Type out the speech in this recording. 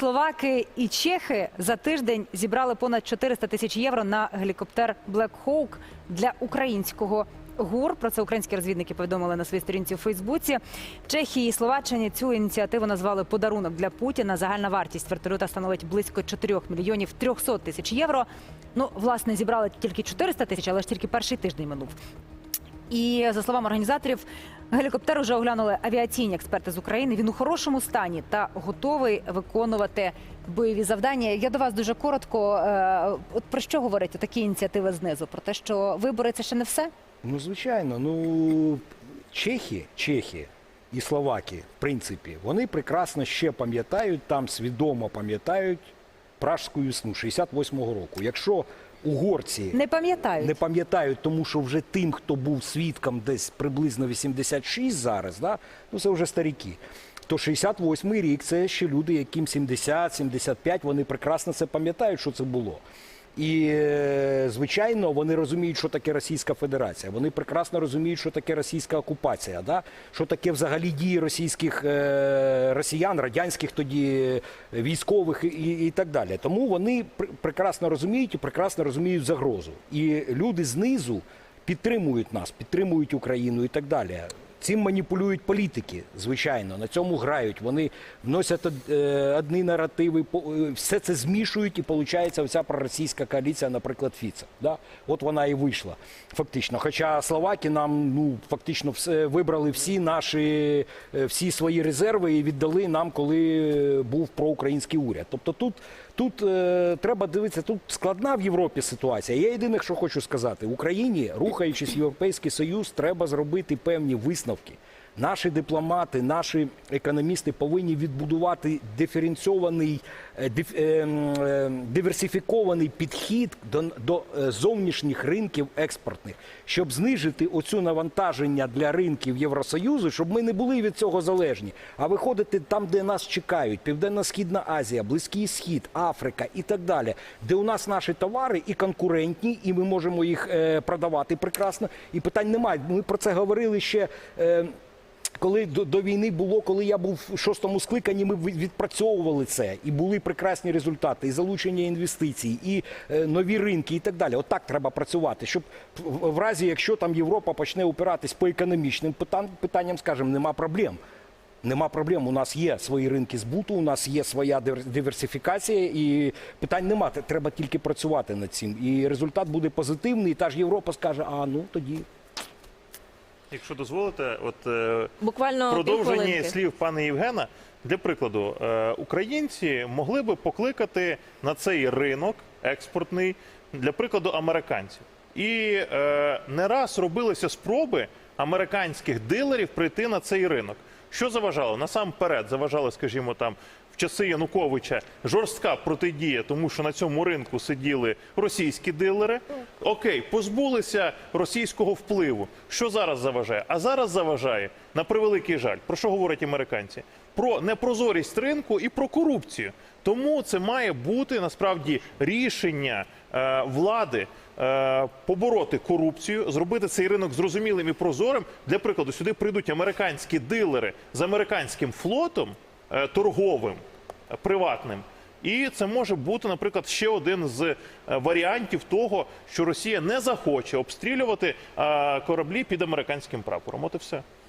словаки і чехи за тиждень зібрали понад 400 тисяч євро на гелікоптер Black Hawk для українського ГУР. Про це українські розвідники повідомили на своїй сторінці у Фейсбуці. Чехії і Словаччині цю ініціативу назвали подарунок для Путіна. Загальна вартість вертольота становить близько 4 мільйонів 300 тисяч євро. Ну, власне, зібрали тільки 400 тисяч, але ж тільки перший тиждень минув. І за словами організаторів, гелікоптер вже оглянули авіаційні експерти з України. Він у хорошому стані та готовий виконувати бойові завдання. Я до вас дуже коротко. е, От про що говорять такі ініціативи знизу? Про те, що вибори це ще не все? Ну, звичайно, ну чехи, чехи і словаки, в принципі, вони прекрасно ще пам'ятають, там свідомо пам'ятають пражську весну 68-го року. Якщо угорці Не пам'ятають. не пам'ятають, тому що вже тим, хто був свідком десь приблизно 86 зараз, да, ну це вже старіки. То 68-й рік це ще люди, яким 70-75, вони прекрасно це пам'ятають, що це було. І, е, звичайно, вони розуміють, що таке Російська Федерація. Вони прекрасно розуміють, що таке російська окупація, да? що таке взагалі дії російських е, росіян, радянських тоді е, військових і, і так далі. Тому вони пр- прекрасно розуміють і прекрасно розуміють загрозу. І люди знизу підтримують нас, підтримують Україну і так далі. Цим маніпулюють політики, звичайно, на цьому грають. Вони вносять е, одні наративи, е, все це змішують, і виходить оця проросійська коаліція, наприклад, Фіца. Да? От вона і вийшла, фактично. Хоча словаки нам ну фактично все вибрали всі наші е, всі свої резерви і віддали нам, коли був проукраїнський уряд. Тобто тут. Тут треба дивитися, тут складна в Європі ситуація. Я єдине, що хочу сказати, Україні, рухаючись в Європейський Союз, треба зробити певні висновки. Snoopy. Наші дипломати, наші економісти повинні відбудувати диференційований, е, е, е, диверсифікований підхід до, до зовнішніх ринків експортних, щоб знижити оцю навантаження для ринків Євросоюзу, щоб ми не були від цього залежні, а виходити там, де нас чекають, Південно-Східна Азія, Близький Схід, Африка і так далі, де у нас наші товари і конкурентні, і ми можемо їх продавати прекрасно. І питань немає. Ми про це говорили ще. Коли до, до війни було, коли я був в шостому скликанні, ми відпрацьовували це, і були прекрасні результати, і залучення інвестицій, і е, нові ринки, і так далі. Отак треба працювати, щоб в, разі, якщо там Європа почне опиратись по економічним питан, питанням, скажімо, нема проблем. Нема проблем. У нас є свої ринки збуту, у нас є своя диверсифікація, і питань нема. Треба тільки працювати над цим. І результат буде позитивний. І та ж Європа скаже: а ну тоді Якщо дозволите, от е, Буквально продовження слів пана Євгена. Для прикладу, е, українці могли би покликати на цей ринок експортний, для прикладу, американців. І е, не раз робилися спроби американських дилерів прийти на цей ринок. Що заважало? Насамперед заважало, скажімо, там часи Януковича жорстка протидія, тому що на цьому ринку сиділи російські дилери. Окей, позбулися російського впливу. Що зараз заважає? А зараз заважає на превеликий жаль. Про що говорять американці? Про непрозорість ринку і про корупцію. Тому це має бути насправді рішення е, влади е, побороти корупцію, зробити цей ринок зрозумілим і прозорим. Для прикладу, сюди прийдуть американські дилери з американським флотом е, торговим, приватним. І це може бути, наприклад, ще один з е, варіантів того, що Росія не захоче обстрілювати е, кораблі під американським прапором. От і все.